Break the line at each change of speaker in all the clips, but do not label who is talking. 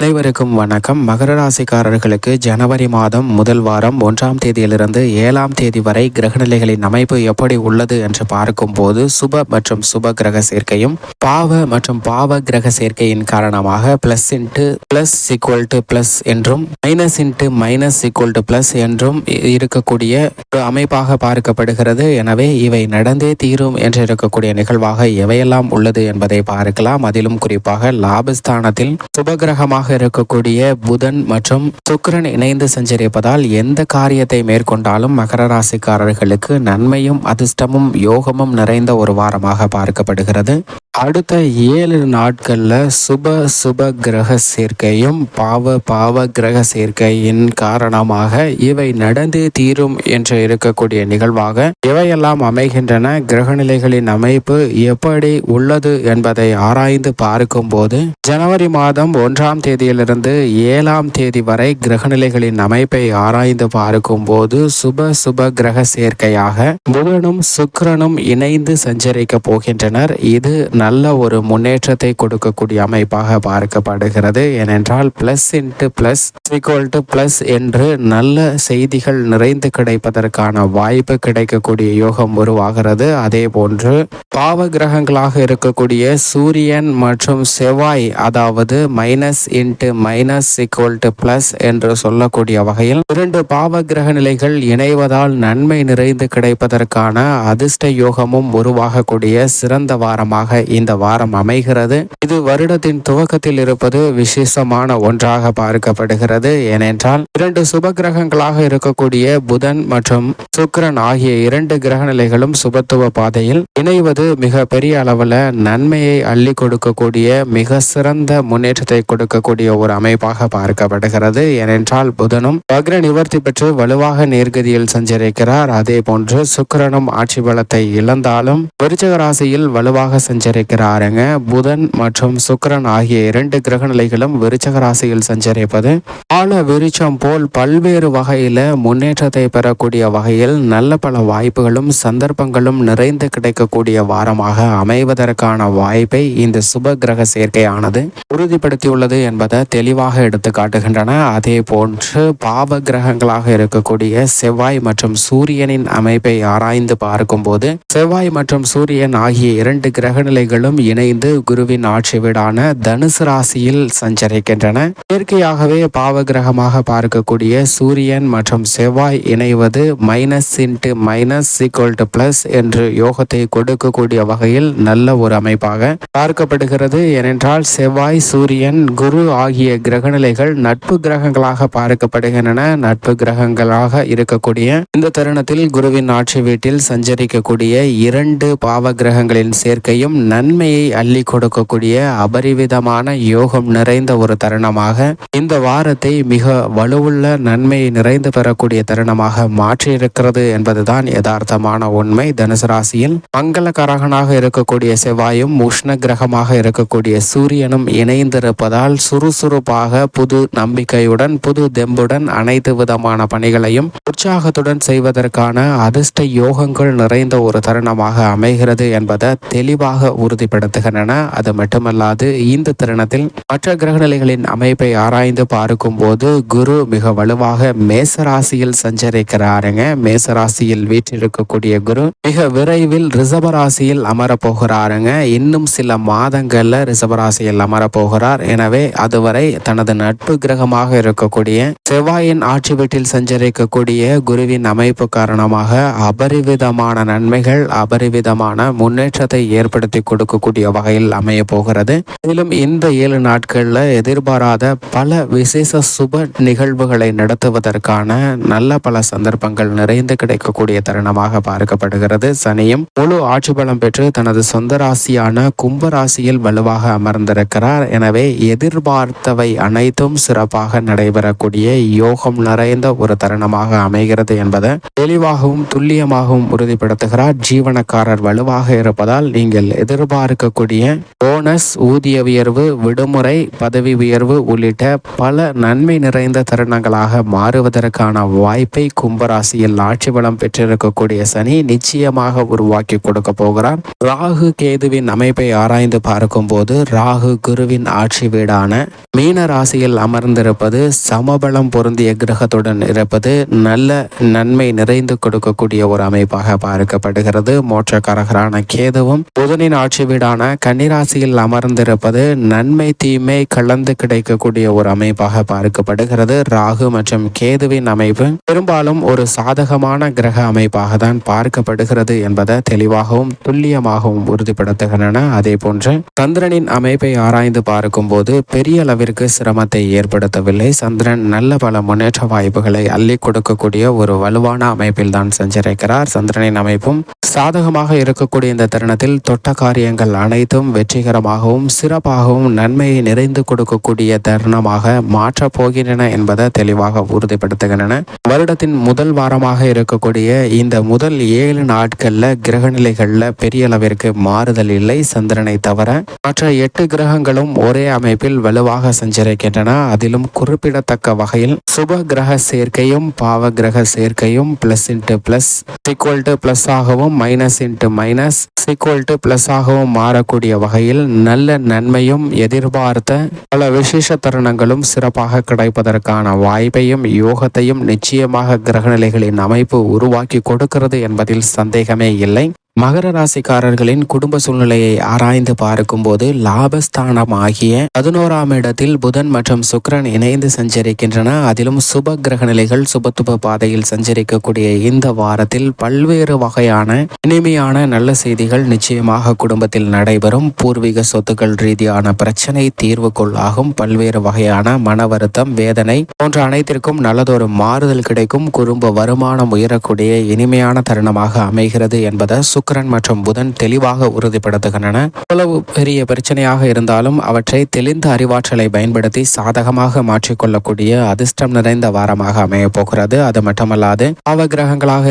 அனைவருக்கும் வணக்கம். மகர ராசிக்காரர்களுக்கு ஜனவரி மாதம் முதல் வாரம் ஒன்றாம் தேதியிலிருந்து ஏழாம் தேதி வரை கிரகநிலைகளின் அமைப்பு எப்படி உள்ளது என்று பார்க்கும்போது சுப மற்றும் சுப கிரக சேர்க்கையும் பாவ மற்றும் பாவ கிரக சேர்க்கையின் காரணமாக plus into plus equal to plus என்றும் minus into minus equal to plus என்றும் இருக்கக்கூடிய ஒரு அமைப்பாக பார்க்கப்படுகிறது. எனவே இவை நடந்தே தீரும் என்று இருக்கக்கூடிய நிகழ்வாக எவையெல்லாம் உள்ளது என்பதை பார்க்கலாம். அதிலும் குறிப்பாக லாபஸ்தானத்தில் சுபகிரகமாக இருக்கக்கூடிய புதன் மற்றும் சுக்கிரன் இணைந்து சஞ்சரிப்பதால் எந்த காரியத்தை மேற்கொண்டாலும் மகர ராசிக்காரர்களுக்கு நன்மையும் அதிர்ஷ்டமும் யோகமும் நிறைந்த ஒரு வாரமாக பார்க்கப்படுகிறது. அடுத்த ஏழு நாட்கள்ல சுப சுப கிரக சேர்க்கையும் பாவ பாவ கிரக சேர்க்கையின் காரணமாக இவை நடந்து தீரும் என்று இருக்கக்கூடிய நிகழ்வாக இவையெல்லாம் அமைகின்றன. கிரகநிலைகளின் அமைப்பு எப்படி உள்ளது என்பதை ஆராய்ந்து பார்க்கும்போது ஜனவரி மாதம் ஒன்றாம் தேதி தேதியிலிருந்து ஏழாம் தேதி வரை கிரகநிலைகளின் அமைப்பை ஆராய்ந்து பார்க்கும்போது சுப சுப கிரக சேர்க்கையாக புதனும் சுக்கரனும் இணைந்து சஞ்சரிக்க போகின்றனர். இது நல்ல ஒரு முன்னேற்றத்தை கொடுக்கக்கூடிய அமைப்பாக பார்க்கப்படுகிறது. ஏனென்றால் plus into plus equal to plus என்று நல்ல செய்திகள் நிறைந்து கிடைப்பதற்கான வாய்ப்பு கிடைக்கக்கூடிய யோகம் உருவாகிறது. அதே போன்று பாவ கிரகங்களாக இருக்கக்கூடிய சூரியன் மற்றும் செவ்வாய் அதாவது minus in into minus equal to plus என்று சொல்லக்கூடிய வகையில் இரண்டு பாவ கிரக நிலைகள் இணைவதால் நன்மை நிறைந்து கிடைப்பதற்கான அதிர்ஷ்ட யோகமும் உருவாகக்கூடிய சிறந்த வாரமாக இந்த வாரம் அமைகிறது. இது வருடத்தின் துவக்கத்தில் இருப்பது விசேஷமான ஒன்றாக பார்க்கப்படுகிறது. ஏனென்றால் இரண்டு சுப கிரகங்களாக இருக்கக்கூடிய புதன் மற்றும் சுக்கிரன் ஆகிய இரண்டு கிரக நிலைகளும் சுபத்துவ பாதையில் இணைவது மிக பெரிய அளவில் நன்மையை அள்ளி கொடுக்கக்கூடிய மிக சிறந்த முன்னேற்றத்தை கொடுக்கக்கூடிய கூடிய ஒரு அமைப்பாக பார்க்கப்படுகிறது. ஏனென்றால் புதனும் வக்ர நிவர்த்தி பெற்று வலுவாக நேர்கதியில் சஞ்சரிக்கிறார். அதே போன்று சுக்கரனும் ஆட்சி பலத்தை இழந்தாலும் விருச்சக ராசியில் வலுவாக சஞ்சரிக்கிறாருங்க. புதன் மற்றும் சுக்கரன் ஆகிய இரண்டு கிரக நிலைகளும் விருச்சக ராசியில் சஞ்சரிப்பது ஆழ விருச்சம் போல் பல்வேறு வகையில முன்னேற்றத்தை பெறக்கூடிய வகையில் நல்ல பல வாய்ப்புகளும் சந்தர்ப்பங்களும் நிறைந்து கிடைக்கக்கூடிய வாரமாக அமைவதற்கான வாய்ப்பை இந்த சுப கிரக சேர்க்கையானது உறுதிப்படுத்தியுள்ளது என்பதை தெளிவாக எடுத்து காட்டுகின்றன. அதே போன்று பாவ கிரகங்களாக இருக்கக்கூடிய செவ்வாய் மற்றும் சூரியனின் அமைப்பை ஆராய்ந்து பார்க்கும்போது செவ்வாய் மற்றும் சூரியன் ஆகிய இரண்டு கிரக நிலைகளும் இணைந்து குருவின் ஆட்சி வீடான தனுசு ராசியில் சஞ்சரிக்கின்றன. இயற்கையாகவே பாவ கிரகமாக பார்க்கக்கூடிய சூரியன் மற்றும் செவ்வாய் இணைவது minus into minus equal to plus என்று யோகத்தை கொடுக்கக்கூடிய வகையில் நல்ல ஒரு அமைப்பாக பார்க்கப்படுகிறது. ஏனென்றால் செவ்வாய் சூரியன் குரு ஆகிய கிரகநிலைகள் நட்பு கிரகங்களாக பார்க்கப்படுகின்றன. நட்பு கிரகங்களாக இருக்கக்கூடிய இந்த தருணத்தில் குருவின் ஆட்சி வீட்டில் சஞ்சரிக்கக்கூடிய இரண்டு பாவ கிரகங்களின் சேர்க்கையும் நன்மையை அள்ளி கொடுக்கக்கூடிய அபரிவிதமான யோகம் நிறைந்த ஒரு தருணமாக இந்த வாரத்தை மிக வலுவுள்ள நன்மையை நிறைந்து பெறக்கூடிய தருணமாக மாற்றியிருக்கிறது என்பதுதான் யதார்த்தமான உண்மை. தனுசு ராசியில் மங்களகரகனாக இருக்கக்கூடிய செவ்வாயும் உஷ்ண கிரகமாக இருக்கக்கூடிய சூரியனும் இணைந்திருப்பதால் சுறுசுறுப்பாக புது நம்பிக்கையுடன் புது தெம்புடன் அனைத்து விதமான பணிகளையும் உற்சாகத்துடன் செய்வதற்கான அதிர்ஷ்ட யோகங்கள் நிறைந்த ஒரு தருணமாக அமைகிறது என்பதை தெளிவாக உறுதிப்படுத்துகின்றன. அது மட்டுமல்லாது இந்த தருணத்தில் மற்ற கிரகநிலைகளின் அமைப்பை ஆராய்ந்து பார்க்கும் போது குரு மிக வலுவாக மேசராசியில் சஞ்சரிக்கிறாருங்க. மேசராசியில் வீற்றிருக்கக்கூடிய குரு மிக விரைவில் ரிசபராசியில் அமரப்போகிறாருங்க இன்னும் சில மாதங்கள்ல ரிசபராசியில் அமரப்போகிறார் எனவே அதுவரை தனது நட்பு கிரகமாக இருக்கக்கூடிய செவ்வாயின் ஆட்சி வீட்டில் சஞ்சரிக்கக்கூடிய குருவின் அமைப்பு காரணமாக அபரிவிதமான நன்மைகள் அபரிவிதமான முன்னேற்றத்தை ஏற்படுத்தி கொடுக்கக்கூடிய வகையில் அமைய போகிறது. மேலும் இந்த ஏழு நாட்களில் எதிர்பாராத பல விசேஷ சுப நிகழ்வுகளை நடத்துவதற்கான நல்ல பல சந்தர்ப்பங்கள் நிறைந்து கிடைக்கக்கூடிய தருணமாக பார்க்கப்படுகிறது. சனியும் முழு ஆட்சி பலம் பெற்று தனது சொந்த ராசியான கும்ப ராசியில் வலுவாக அமர்ந்திருக்கிறார். எனவே எதிர்பார எதிர்பார்த்தவை அனைத்தும் சிறப்பாக நடைபெறக்கூடிய யோகம் நிறைந்த ஒரு தருணமாக அமைகிறது என்பதை தெளிவாகவும் துல்லியமாகவும் உறுதிப்படுத்துகிறார். ஜீவனக்காரர் வலுவாக இருப்பதால் நீங்கள் எதிர்பார்க்கக்கூடிய போனஸ் ஊதிய உயர்வு விடுமுறை பதவி உயர்வு உள்ளிட்ட பல நன்மை நிறைந்த தருணங்களாக மாறுவதற்கான வாய்ப்பை கும்பராசியில் ஆட்சி பலம் பெற்றிருக்கக்கூடிய சனி நிச்சயமாக உருவாக்கி கொடுக்க போகிறார். ராகு கேதுவின் அமைப்பை ஆராய்ந்து பார்க்கும்போது ராகு குருவின் ஆட்சி வீடான மீன ராசியில் அமர்ந்திருப்பது சமபலம் பொருந்திய கிரகத்துடன் இருப்பது நல்ல நன்மை நிறைந்து கொடுக்கக்கூடிய ஒரு அமைப்பாக பார்க்கப்படுகிறது. மோட்சக்காரகரான கேதுவும் புதனின் ஆட்சி வீடான கன்னிராசியில் அமர்ந்திருப்பது நன்மை தீமை கலந்து கிடைக்கக்கூடிய ஒரு அமைப்பாக பார்க்கப்படுகிறது. ராகு மற்றும் கேதுவின் அமைப்பு பெரும்பாலும் ஒரு சாதகமான கிரக அமைப்பாக தான் பார்க்கப்படுகிறது என்பதை தெளிவாகவும் துல்லியமாகவும் உறுதிப்படுத்துகின்றன. அதே போன்று சந்திரனின் அமைப்பை ஆராய்ந்து பார்க்கும்போது பெரிய அளவிற்கு சிரமத்தை ஏற்படுத்தவில்லை. சந்திரன் நல்ல பல முன்னேற்ற வாய்ப்புகளை அள்ளி கொடுக்கக்கூடிய ஒரு வலுவான அமைப்பில் தான் சஞ்சரிக்கிறார். சந்திரனின் அமைப்பும் சாதகமாக இருக்கக்கூடிய இந்த தருணத்தில் தொட்ட காரியங்கள் அனைத்தும் வெற்றிகரமாகவும் சிறப்பாகவும் நன்மையை நிறைந்து கொடுக்கக்கூடிய தருணமாக மாற்றப் போகின்றன என்பதை தெளிவாக உறுதிப்படுத்துகின்றன. வருடத்தின் முதல் வாரமாக இருக்கக்கூடிய இந்த முதல் ஏழு நாட்கள்ல கிரகநிலைகளில் பெரிய அளவிற்கு மாறுதல் இல்லை. சந்திரனை தவிர மற்ற எட்டு கிரகங்களும் ஒரே அமைப்பில் வலுவாக சஞ்சரிக்கின்றன அதிலும் குறிப்பிடத்தக்க வகையில் சுப கிரக சேர்க்கையும் பாவ கிரக சேர்க்கையும் plus into plus equal to plus ஆகவும் minus into minus equal to plus ஆகவும் மாறக்கூடிய வகையில் நல்ல நன்மையும் எதிர்பார்த்த பல விசேஷ தருணங்களும் சிறப்பாக கிடைப்பதற்கான வாய்ப்பையும் யோகத்தையும் நிச்சயமாக கிரகநிலைகளின் அமைப்பு உருவாக்கி கொடுக்கிறது என்பதில் சந்தேகமே இல்லை. மகர ராசிக்காரர்களின் குடும்ப சூழ்நிலையை ஆராய்ந்து பார்க்கும்போது லாபஸ்தானம் ஆகிய பதினோராம் இடத்தில் புதன் மற்றும் சுக்ரன் இணைந்து சஞ்சரிக்கின்றன. அதிலும் சுப கிரக நிலைகள் சுபத்துப பாதையில் சஞ்சரிக்கக்கூடிய இந்த வாரத்தில் பல்வேறு வகையான இனிமையான நல்ல செய்திகள் நிச்சயமாக குடும்பத்தில் நடைபெறும். பூர்வீக சொத்துக்கள் ரீதியான பிரச்சனை தீர்வுக்குள்ளாகும் பல்வேறு வகையான மன வருத்தம் வேதனை போன்ற அனைத்திற்கும் நல்லதொரு மாறுதல் கிடைக்கும். குடும்ப வருமானம் உயரக்கூடிய இனிமையான தருணமாக அமைகிறது என்பதை சுக்கரன் மற்றும் புதன் தெளிவாக உறுதிப்படுத்துகின்றன. எவ்வளவு பெரிய பிரச்சனையாக இருந்தாலும் அவற்றை தெளிந்த அறிவாற்றலை பயன்படுத்தி சாதகமாக மாற்றிக்கொள்ளக்கூடிய அதிர்ஷ்டம் நிறைந்த வாரமாக அமைய போகிறது. அது மட்டுமல்லாது பாவ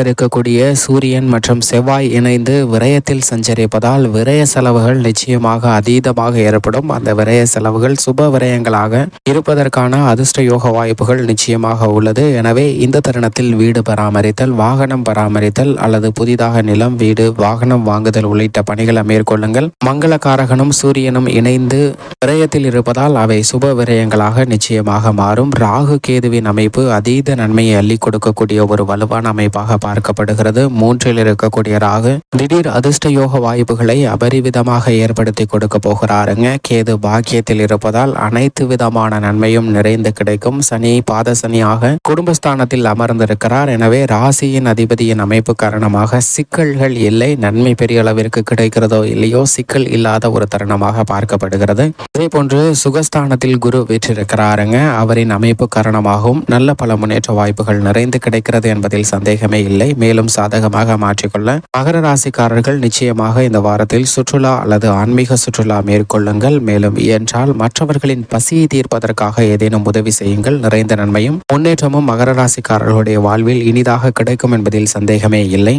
இருக்கக்கூடிய சூரியன் மற்றும் செவ்வாய் இணைந்து விரயத்தில் சஞ்சரிப்பதால் விரய செலவுகள் நிச்சயமாக அதீதமாக ஏற்படும். அந்த விரய செலவுகள் சுப விரயங்களாக இருப்பதற்கான அதிர்ஷ்ட யோக வாய்ப்புகள் நிச்சயமாக உள்ளது. எனவே இந்த தருணத்தில் வீடு பராமரித்தல் வாகனம் பராமரித்தல் அல்லது புதிதாக நிலம் வீடு வாகனம் வாங்குதல் உள்ளிட்ட பணிகளை மேற்கொள்ளுங்கள். மங்களகாரகனும் சூரியனும் இணைந்து விரயத்தில் இருப்பதால் அவை சுப விரயங்களாக நிச்சயமாக மாறும். ராகு கேதுவின் அமைப்பு அதீத நன்மையை அள்ளி கொடுக்கக்கூடிய ஒரு வலுவான அமைப்பாக பார்க்கப்படுகிறது. மூன்றில் இருக்கக்கூடிய ராகு திடீர் அதிர்ஷ்ட யோக வாய்ப்புகளை அபரிவிதமாக ஏற்படுத்தி கொடுக்க போகிறாருங்க. கேது பாக்கியத்தில் இருப்பதால் அனைத்து விதமான நன்மையும் நிறைந்து கிடைக்கும். சனி பாத சனியாக குடும்பஸ்தானத்தில் அமர்ந்திருக்கிறார். எனவே ராசியின் அதிபதியின் அமைப்பு காரணமாக சிக்கல்கள் இல்லை. நன்மை பெரிய அளவிற்கு கிடைக்கிறதோ இல்லையோ சிக்கல் இல்லாத ஒரு தருணமாக பார்க்கப்படுகிறது. அதே போன்று சுகஸ்தானத்தில் குரு வீற்றிருக்கிறாருங்க. அவரின் அமைப்பு காரணமாகவும் நல்ல பல முன்னேற்ற வாய்ப்புகள் நிறைந்து கிடைக்கிறது என்பதில் சந்தேகமே இல்லை. மேலும் சாதகமாக மாற்றிக்கொள்ள மகர ராசிக்காரர்கள் நிச்சயமாக இந்த வாரத்தில் சுற்றுலா அல்லது ஆன்மீக சுற்றுலா மேற்கொள்ளுங்கள். மேலும் இயன்றால் மற்றவர்களின் பசியை தீர்ப்பதற்காக ஏதேனும் உதவி செய்யுங்கள். நிறைந்த நன்மையும் முன்னேற்றமும் மகர ராசிக்காரர்களுடைய வாழ்வில் இனிதாக கிடைக்கும் என்பதில் சந்தேகமே இல்லை.